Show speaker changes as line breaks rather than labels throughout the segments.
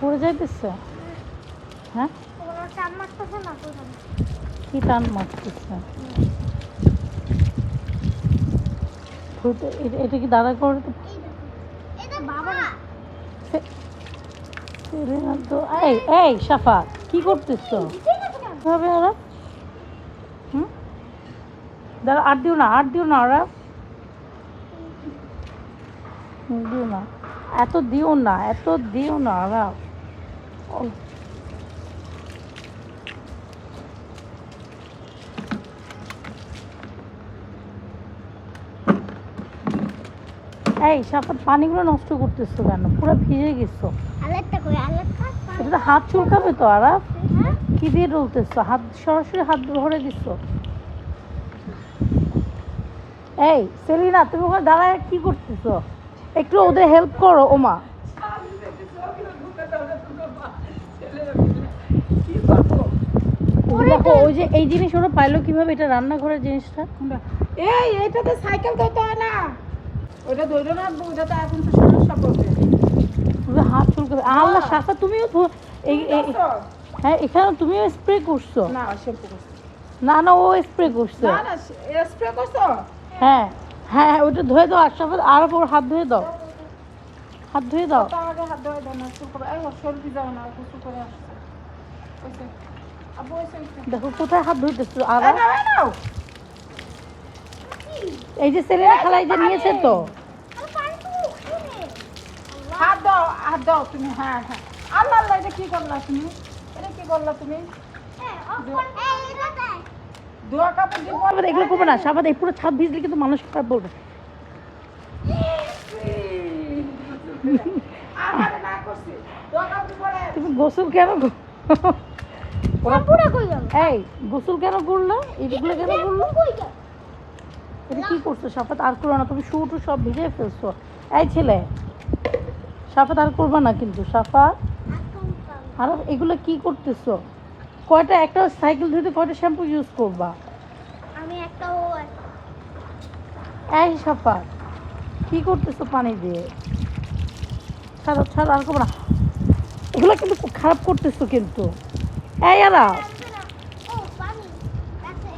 পড়ে যাইতেছে? হ্যাঁ? কি টান মারতেছে? এটা- কি দাঁড়া করে? তো
এই
সাফা, কি করতেছো? কীভাবে ওরা। হুম? দাঁড়া আর দিও না, আর দিও না ওরা। দিও না। এত দিও না এত দিও না এই সাফাত পানিগুলো নষ্ট করতেছো কেন? পুরো ভিজে গেছো। এটা তো হাত চুলকাবে তো আরা
হ্যাঁ?
কি দিয়ে ডলতেছো হাত সরাসরি হাত ভরে দিচ্ছ এই সেলিনা তুমি ওখানে দাঁড়ায় কি করতেছো? একটু ওদের হেল্প করো ওমা। ওই দেখো ওই যে এই জিনিস ওরা পাইলো কীভাবে এটা রান্নাঘরের জিনিসটা?
এই এইটাতে সাইকেল ধরতে হয় না। ওটা ধরে রাখব ওটা তো এখন তো সমস্যা করবে
হাত আল্লাহ শাখা তুমিও হ্যাঁ এখানে তুমিও স্প্রে করছ?
না
না না ও স্প্রে করছে।
না না স্প্রে করছ?
হ্যাঁ। হ্যাঁ হ্যাঁ ওটা ধুয়ে দাও আশরাফ আর ওর হাত ধুয়ে দাও। হাত ধুয়ে দাও।
আগে হাত ধোয়া দেয় না করে এই ওর শরীর না কিছু করে আসছে।
দেখো কোথায় হাত ধুইতেছো? আর
এই এই
যে সেলেনা খালাই যে নিয়েছে তো।
হাত দাও হাত দাও তুমি হ্যাঁ হ্যাঁ। আল্লাহ আল্লাহ এটা কি করলা তুমি? এটা কি করলা তুমি?
এগুলো করবে না সাবাদ এই পুরো ছাদ ভিজলে কিন্তু মানুষ খারাপ বলবে। তুমি গোসল কেন এই গোসল কেন করল? এইগুলো কেন করল? এটা কি করছ সাফাত আর করো না তুমি শুটু সব ভিজে ফেলছো। এই ছেলে সাফাত আর করবে না কিন্তু সাফাত আর এগুলো কি করতেছো? কয়টা? একটা সাইকেল ধুতে কয়টা শ্যাম্পু ইউজ করবা?
আমি একটা
এই সাফা কি করতেছো পানি দিয়ে? ছাড়ো ছাড়ো আর করব না। এগুলো কিন্তু খারাপ করতেছো কিন্তু। এই আরা
ও পানি। আচ্ছা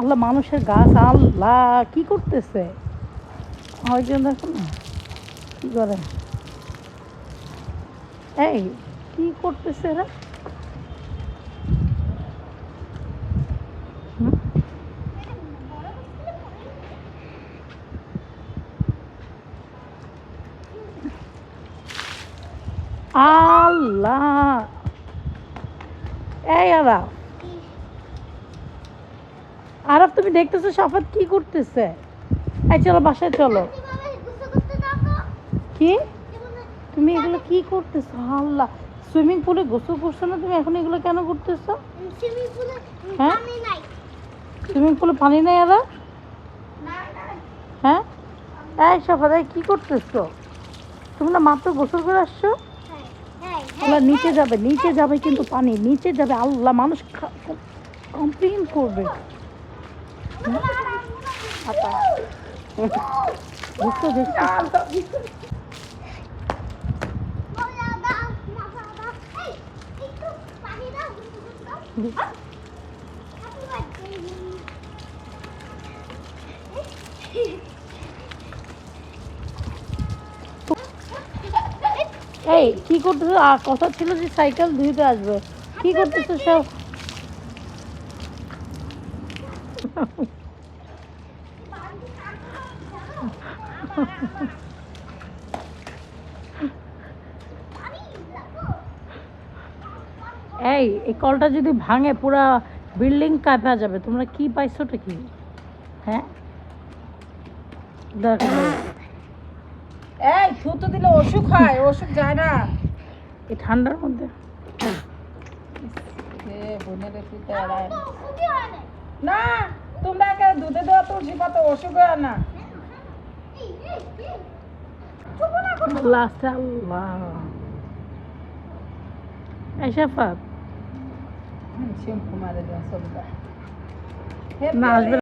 আল্লাহ মানুষের গাছ আল্লাহ কি করতেছে? একজন দেখো না কি করে? এই কি করতেছে এরা হুম? আল্লাহ। এই আরা। আরব তুমি দেখতেছো সাফাত কি করতেছে? এই চলো, বাসায় চলো। কি? তুমি এগুলো কি করতেছো? আল্লাহ। সুইমিং পুলে গোসল করছ না তুমি? এখন এগুলো কেন করতেছো? হ্যাঁ? সুইমিং পুলে পানি নেই আরা? হ্যাঁ? এই সাফাত কি করতেছো? তুমি না মাত্র গোসল করে আসছো? আল্লাহ নিচে যাবে নিচে যাবে কিন্তু পানি নিচে যাবে আল্লাহ মানুষ কমপ্লেন করবে। দেখছ
দাও মাথা দাও এই একটু পানি দাও গোসল করতে দাও হ্যাপি বার্থডে
এই, কি করতেছো? আর কথা ছিল যে সাইকেল ধুইতে আসবে। কি করতেছো সব? এই এই কলটা যদি ভাঙে, পুরা বিল্ডিং কাঁপা যাবে। তোমরা কি পাইছোটা কি? হ্যাঁ? দেখো।
এই থুতু দিলে অসুখ হয় অসুখ যায় না।
এই ঠান্ডার মধ্যে।
না
তোমরা একে দুধে দেওয়া তুলসী পাতা অসুখ হয় না।
লাস্ট আল্লাহ। এই শাফাত।
শ্যাম্পু মারে দেওয়া সবটা
না আসবে